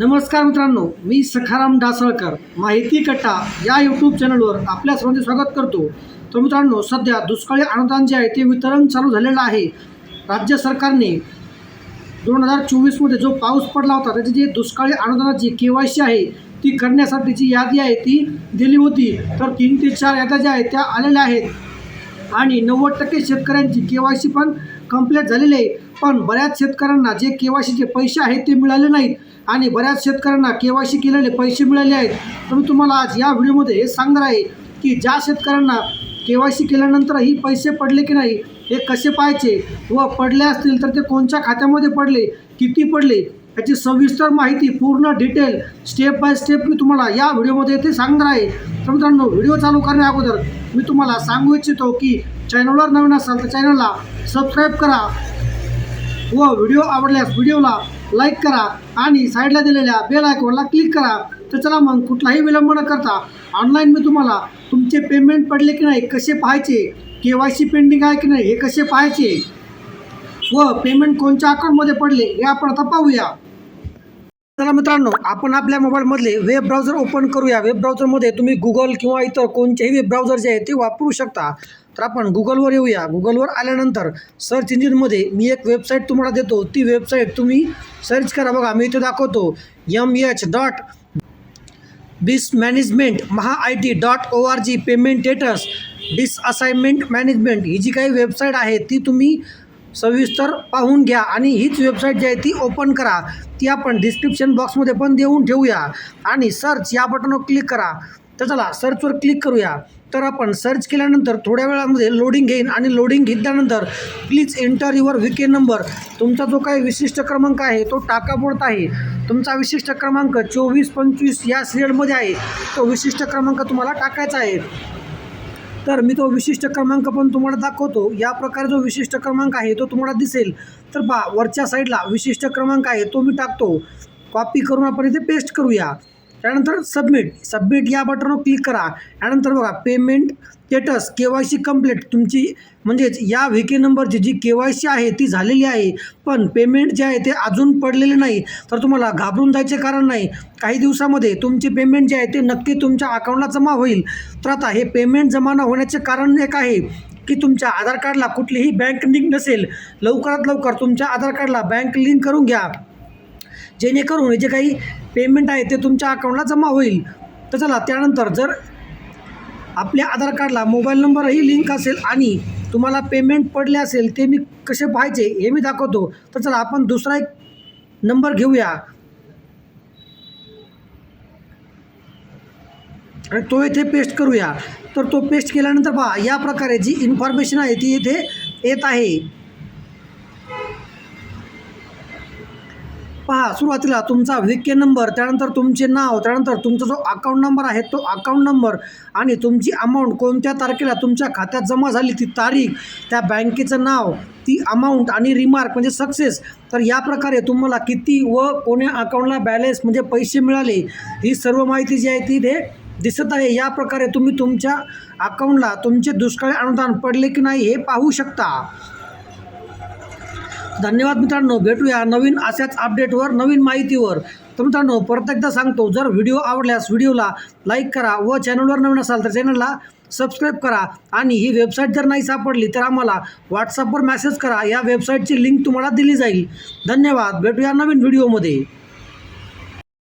नमस्कार मित्रांनो मी सखाराम ढासळकर माहिती कट्टा या यूट्यूब चॅनलवर आपल्या सर्वांचे स्वागत करतो. तर मित्रांनो सध्या दुष्काळी अनुदान जे आहे ते वितरण चालू झालेलं आहे. राज्य सरकारने दोन हजार चोवीसमध्ये जो पाऊस पडला होता त्याची जी दुष्काळी अनुदानाची के वाय सी आहे ती करण्यासाठीची यादी आहे ती दिली होती. तर तीन ते चार याद्या ज्या आहेत त्या आलेल्या आहेत. आणि नव्वद टक्के शेतकऱ्यांची के वाय सी पण कंप्लीट झालेली आहे. पण बऱ्याच शेतकऱ्यांना जे के वाय सीचे पैसे आहेत ते मिळाले नाहीत. आणि बऱ्याच शेतकऱ्यांना के वाय सी केलेले पैसे मिळाले आहेत. तर मी तुम्हाला आज या व्हिडिओमध्ये हे सांगणार आहे की ज्या शेतकऱ्यांना के वाय सी केल्यानंतरही पैसे पडले की नाही हे कसे पाहायचे व पडले असतील तर ते कोणत्या खात्यामध्ये पडले किती पडले याची सविस्तर माहिती पूर्ण डिटेल स्टेप बाय स्टेप मी तुम्हाला या व्हिडिओमध्ये ते सांगणार आहे. तर मित्रांनो व्हिडिओ चालू करण्या अगोदर मी तुम्हाला सांगू इच्छितो की चॅनलवर नवीन असाल तर चॅनलला सबस्क्राईब करा. व व्हिडिओ आवडल्यास व्हिडिओला लाईक करा आणि साईडला दिलेल्या बेल आयकॉनला क्लिक करा. तर चला मग कुठलाही विलंब न करता ऑनलाईन मी तुम्हाला तुमचे पेमेंट पडले की नाही कसे पाहायचे के वाय सी पेंडिंग आहे की नाही हे कसे पाहायचे व पेमेंट कोणत्या अकाउंटमध्ये पडले हे आपण आता पाहूया. चला मित्रांनो आपण आपल्या मोबाईलमधले वेब ब्राउझर ओपन करूया. वेब ब्राउझरमध्ये तुम्ही गुगल किंवा इतर कोणतेही वेब ब्राउझर जे आहे ते वापरू शकता. तर आपण गुगलवर येऊया. गुगलवर आल्यानंतर सर्च इंजिनमध्ये मी एक वेबसाईट तुम्हाला देतो. ती वेबसाईट तुम्ही सर्च करा. बघा मी इथे दाखवतो. M H dot bis management Maha I T dot O R G payment status disassignment management ही जी काही वेबसाईट आहे ती तुम्ही सविस्तर पाहून घ्या आणि हीच वेबसाईट जी आहे ती ओपन करा. ती आपण डिस्क्रिप्शन बॉक्समध्ये पण देऊन ठेवूया. आणि सर्च या बटनवर क्लिक करा. तर चला सर्चवर क्लिक करूया. तर आपण सर्च केल्यानंतर थोड्या वेळामध्ये लोडिंग घेईन आणि लोडिंग घेतल्यानंतर please enter your VK number तुमचा जो काही विशिष्ट क्रमांक आहे तो टाका पडत आहे. तुमचा विशिष्ट क्रमांक चोवीस पंचवीस या सिरियलमध्ये आहे. तो विशिष्ट क्रमांक तुम्हाला टाकायचा आहे. तर मी तो विशिष्ट क्रमांक पण तुम्हाला दाखवतो. या प्रकारे जो विशिष्ट क्रमांक आहे तो तुम्हाला दिसेल. तर पहा वरच्या साईडला विशिष्ट क्रमांक आहे तो मी टाकतो. कॉपी करून आपण इथे पेस्ट करूया. त्यानंतर सबमिट सबमिट या बटनवर क्लिक करा. त्यानंतर बघा payment status K Y C complete तुमची म्हणजेच या व्हीकी नंबरची जी के वाय सी आहे ती झालेली आहे. पण पेमेंट जे आहे ते अजून पडलेले नाही. तर तुम्हाला घाबरून जायचे कारण नाही. काही दिवसामध्ये तुमचे पेमेंट जे आहे ते नक्की तुमच्या अकाउंटला जमा होईल. तर आता हे पेमेंट जमा न होण्याचे कारण एक आहे की तुमच्या आधार कार्डला कुठलीही बँक लिंक नसेल. लवकरात लवकर तुमच्या आधार कार्डला बँक लिंक करून घ्या. जेणेकरून हे जे काही पेमेंट आहे ते तुमच्या अकाउंटला जमा होईल. तर चला त्यानंतर जर आपल्या आधार कार्डला मोबाईल नंबरही लिंक असेल आणि तुम्हाला पेमेंट पडले असेल ते मी कसे पाहायचे हे मी दाखवतो. तर चला आपण दुसरा एक नंबर घेऊया. आणि तो येथे पेस्ट करूया. तर तो पेस्ट केल्यानंतर पहा या प्रकारे जी इन्फॉर्मेशन आहे ती येथे येत आहे. पहा सुरुवातीला तुमचा व्हिके नंबर त्यानंतर तुमचे नाव त्यानंतर तुमचा जो अकाउंट नंबर आहे तो अकाउंट नंबर आणि तुमची अमाऊंट कोणत्या तारखेला तुमच्या खात्यात जमा झाली ती तारीख त्या बँकेचं नाव ती अमाऊंट आणि रिमार्क म्हणजे सक्सेस तर या प्रकारे तुम्हाला किती व कोण्या अकाउंटला बॅलन्स म्हणजे पैसे मिळाले ही सर्व माहिती जी आहे ती ते दिसत आहे. या प्रकारे तुम्ही तुमच्या अकाउंटला तुमचे दुष्काळी अनुदान पडले की नाही हे पाहू शकता. धन्यवाद मित्रांनो. भेटूया नवीन अशाच अपडेटवर नवीन माहितीवर. तर मित्रांनो परत एकदा सांगतो जर व्हिडिओ आवडल्यास व्हिडिओला लाईक करा व चॅनलवर नवीन असाल तर चॅनलला सबस्क्राईब करा. आणि ही वेबसाईट जर नाही सापडली तर आम्हाला व्हॉट्सअपवर मेसेज करा. या वेबसाईटची लिंक तुम्हाला दिली जाईल. धन्यवाद. भेटूया नवीन व्हिडिओमध्ये